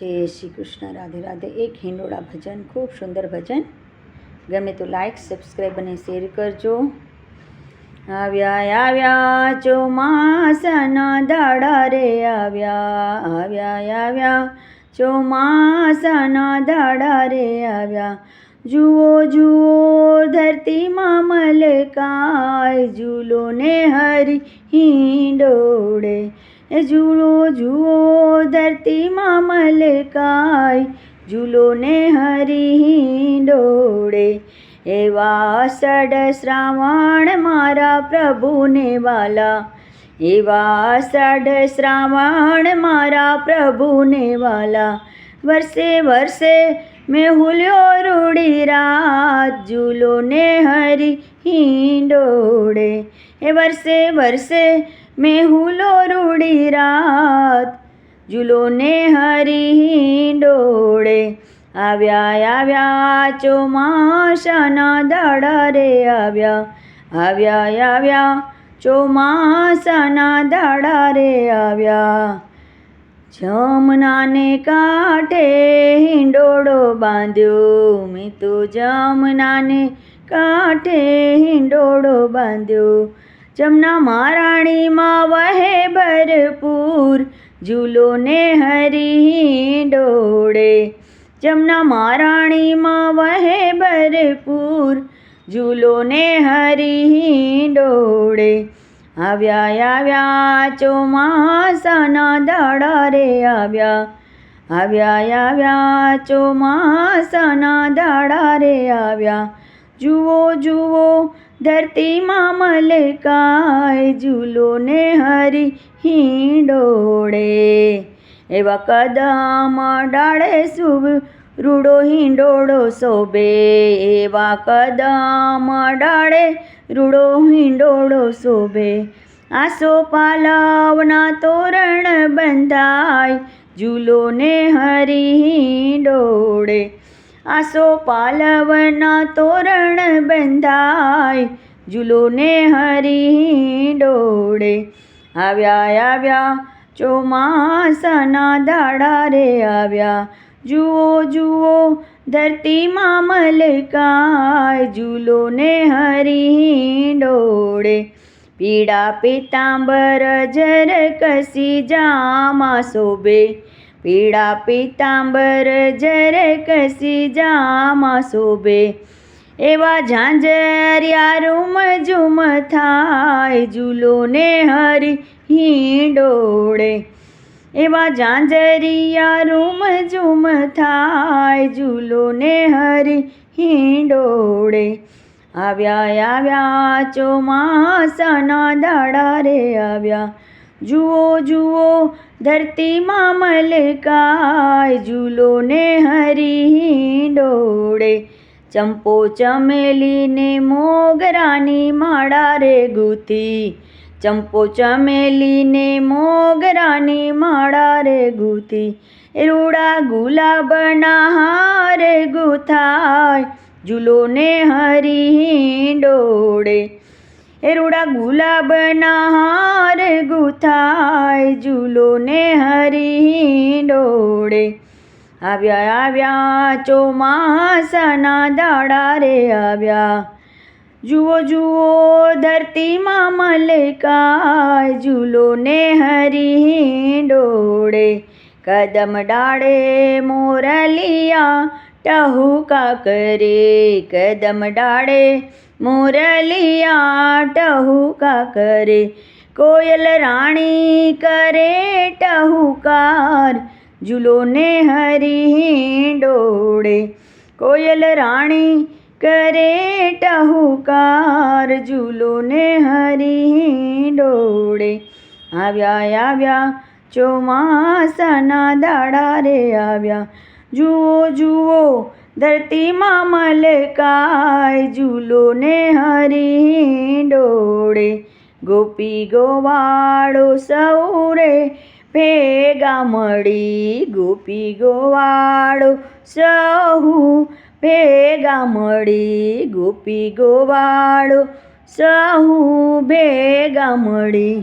જય શ્રી કૃષ્ણ, રાધે રાધે. એક હિંડોળા ભજન, ખૂબ સુંદર ભજન. ગમે તો લાઈક સબસ્ક્રાઈબ અને શેર કરજો. આવ્યા આવ્યા ચોમાસાના દાડા રે આવ્યા. આવ્યા આવ્યા ચોમાસાના દાડા રે આવ્યા. જુઓ જુઓ, ધરતીમાં મલકાય ઝૂલો ને હરી હિંડોળે. ઝૂલો જુઓ, ધરતીમાં મલકાય ઝૂલો ને હરી ડોળે એવા સડ શ્રાવણ મારા પ્રભુને વાલા. એવા સડ શ્રાવણ મારા પ્રભુને વાલા. વર્ષે વર્ષે મેં હુલ્યો રૂડી રાત, ઝૂલો ને હરી હિંડોળે. એ વર્ષે વર્ષે મેં હુલો રૂડી રાત, ઝૂલો ને હરી હિંડોળે. આવ્યા આવ્યા ચોમાસાના દાડા રે આવ્યા. આવ્યા આવ્યા ચોમાસાના દાડા રે આવ્યા. જમનાને કાંઠે હિંડોળો બાંધ્યો. મેં તો જમનાને કાંઠે હિંડોળો બાંધ્યો. જમના મહારાણીમાં વહે ભરપૂર ઝૂલો ને હરી હિંડોળે. જમના મહારાણીમાં વહે ભરપૂર ઝૂલો ને હરી હિંડોળે. આવ્યા આવ્યા, ચોમાસાના દાડા રે આવ્યા. આવ્યા આવ્યા, ચોમાસાના દાડા રે આવ્યા. જુઓ જુઓ, ધરતીમાં મલકાય ઝૂલો ને હરી હિંડોળે. એવા કદમ ડાળે શુભ રૂડો હિંડોળો શોભે એવા કદમ ડાળે રૂડો હિંડોળો શોભે, આસો પાલવના તોરણ બંધાય. ઝૂલોને હરી હિંડોળે, આસો પાલવના તોરણ બંધાય. ઝૂલોને હરી હિંડોળે, આવ્યા આવ્યા ચોમાસાના દાડા રે આવ્યા. જુઓ જુઓ, ધરતીમાં મલકાય ઝૂલો ને હરી હિંડોળે પીળા પીતાંબર જર કસી જામાં શોભે. પીળા પીતાંબર જર કસી જામાં શોભે. એવા ઝાંઝરિયા રૂમ ઝુમ થાય ઝૂલો ને હરી હિંડોળે એવા ઝાંઝરિયા રૂમ ઝુમ થાય ઝૂલો ને હરી હિંડોળે. આવ્યા આવ્યા, ચોમાસાના દાડા રે આવ્યા. જુઓ જુઓ, ધરતીમાં મલકાય ઝૂલો ને હરી હિંડોળે. ચંપો ચમેલીને મોગરાની માળા રે ગૂથી. ચંપો ચમેલીને મોગરાની માળા રે ગૂથી. રૂડા ગુલાબના હાર ગુથાય જુલો ને હરી ડોળે એ રૂડા ગુલાબના હાર ગૂથાય જુલો ને હરી ડોળે આવ્યા આવ્યા ચોમાસાના દાડા રે આવ્યા. જુઓ જુઓ, ધરતીમાં મલકાય ઝૂલો ને હરી ડોળે કદમ ડાળે મોરલિયા, ટહુકા કરે, કદમ ડાળે મોરલિયા, ટહુકા કરે, કોયલ રાણી કરે ટહુકાર ઝૂલો ને હરી ડોળે કોયલ રાણી કરે ટહુકાર જુલો ને હરી ડોળે આવ્યા આવ્યા ચોમાસાના દાડા રે આવ્યા જુઓ જુઓ ધરતીમાં મલકાય જુલો ને હરી ડોળે ગોપી ગોવાળો સૌરે ભેગા મળી ગોપી ગોવાળો સહુ ભેગા મળી ગોપી ગોવાળો સહુ ભેગા મળી